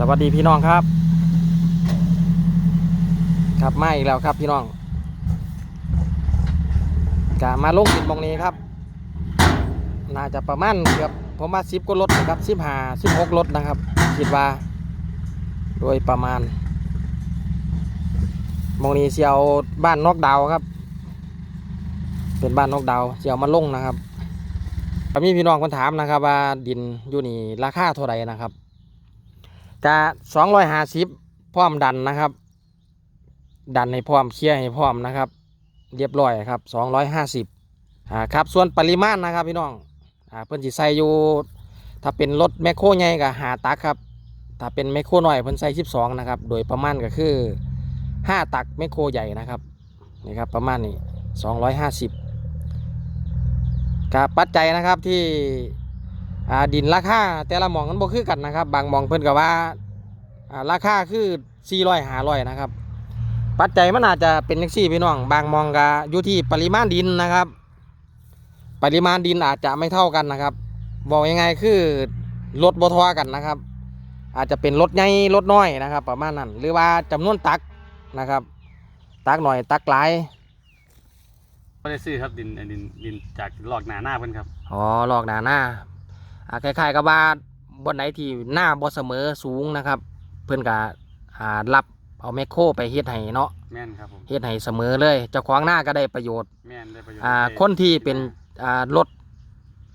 สวัสดีพี่น้องครับ ครับมาอีกแล้วครับพี่น้องกะมาลงติดมองนี้ครับ น่าจะประมาณเกือบผมมาสิบก็รถนะครับสิบห้าสิบหกรถนะครับคิดว่า โดยประมาณมองนี้เสียวบ้านนอกดาวครับ เป็นบ้านนอกดาวเสียวมาลงนะครับมีพี่น้องคนถามนะครับว่าดินอยู่นี่ราคาเท่าไหร่นะครับ จะสองร้อยห้าสิบพร้อมดันนะครับ ดันให้พร้อมเคลียร์ให้พร้อมนะครับ เรียบร้อยครับสองร้อยห้าสิบอ่าครับส่วนปริมาณนะครับพี่น้องอ่าเพิ่นสิใส่อยู่ถ้าเป็นรถแมคโครใหญ่ก็หาตักครับถ้าเป็นแมคโครหน้อยเพิ่นใส่สิบสองนะครับโดยประมาณก็คือห้าตักแมคโครใหญ่นะครับนี่ครับประมาณนี้สองร้อยห้าสิบกับปัจจัยนะครับที่ อ่าดินราคาแต่ละหมองมันบ่คือกันนะครับ บางหมองเพิ่นก็ว่าอ่าราคาคือ400 500นะครับ ปัจจัยมันอาจจะเป็นจังซี่พี่น้อง บางหมองก็อยู่ที่ปริมาณดินนะครับ ปริมาณดินอาจจะไม่เท่ากันนะครับ บอกยังไงคือรถบ่เทอกันนะครับ อาจจะเป็นรถใหญ่รถน้อยนะครับ ประมาณนั้นหรือว่าจำนวนตักนะครับ ตักหน่อยตักหลายไม่ได้ซื้อครับดินไอ้ดินดินจากหลอกหนาหน้าเพิ่นครับอ๋อลอกหนาหน้าอ่า คล้ายๆกับว่าบนไหนที่หน้าบ่เสมอสูงนะครับ เพื่อนก็อ่ารับเอาแมคโครไปเฮ็ดให้เนาะแม่นครับผมเฮ็ดให้เสมอเลยเจ้าของหน้าก็ได้ประโยชน์แม่นได้ประโยชน์อ่าได้คนที่เป็นอ่ารถ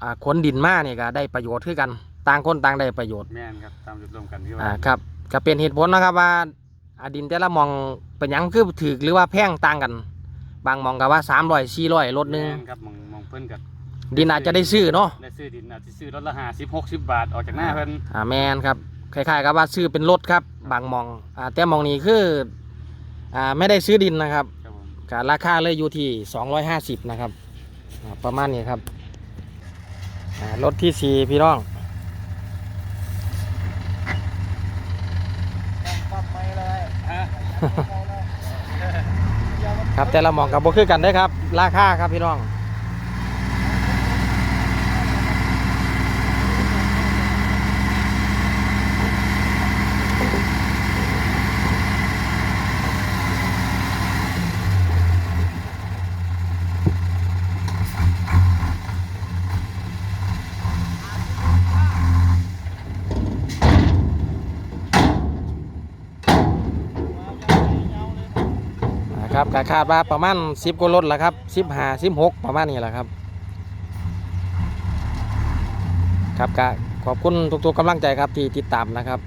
อ่าขนดินมาเนี่ยก็ได้ประโยชน์คือกันต่างคนต่างได้ประโยชน์แม่นครับตามจุดรวมกันที่ว่าอ่าครับก็เป็นเหตุผลนะครับว่าอาดินแต่ละหมองเป็นหยังคือถือหรือว่าแพงต่างกัน บางหมองก็ว่า300 400รถหนึงแม่นครับมองมองเพิ่นกับ ดินอาจจะได้ซื้อเนาะได้ซื้อดินอาจจะซื้อรถละห้าสิบหกสิบบาทออกจากหน้าเพิ่นอ่าแมนครับคล้ายๆกับว่าซื้อเป็นรถครับบางหมองอ่าแต่หมองนี้คืออ่าไม่ได้ซื้อดินนะครับครับผมกราคาเลยอยู่ที่250นะครับอ่าประมาณนี้ครับอ่ารถที่สี่พี่น้องฮะครับแต่ละหมองกับบ่คือกันได้อครับ ราคาครับพี่น้อง ครับก็คาดว่าประมาณ10กว่ารถแหละครับ15 16ประมาณนี้แหละครับ ครับก็ขอบคุณทุกๆกำลังใจครับที่ติดตามนะครับ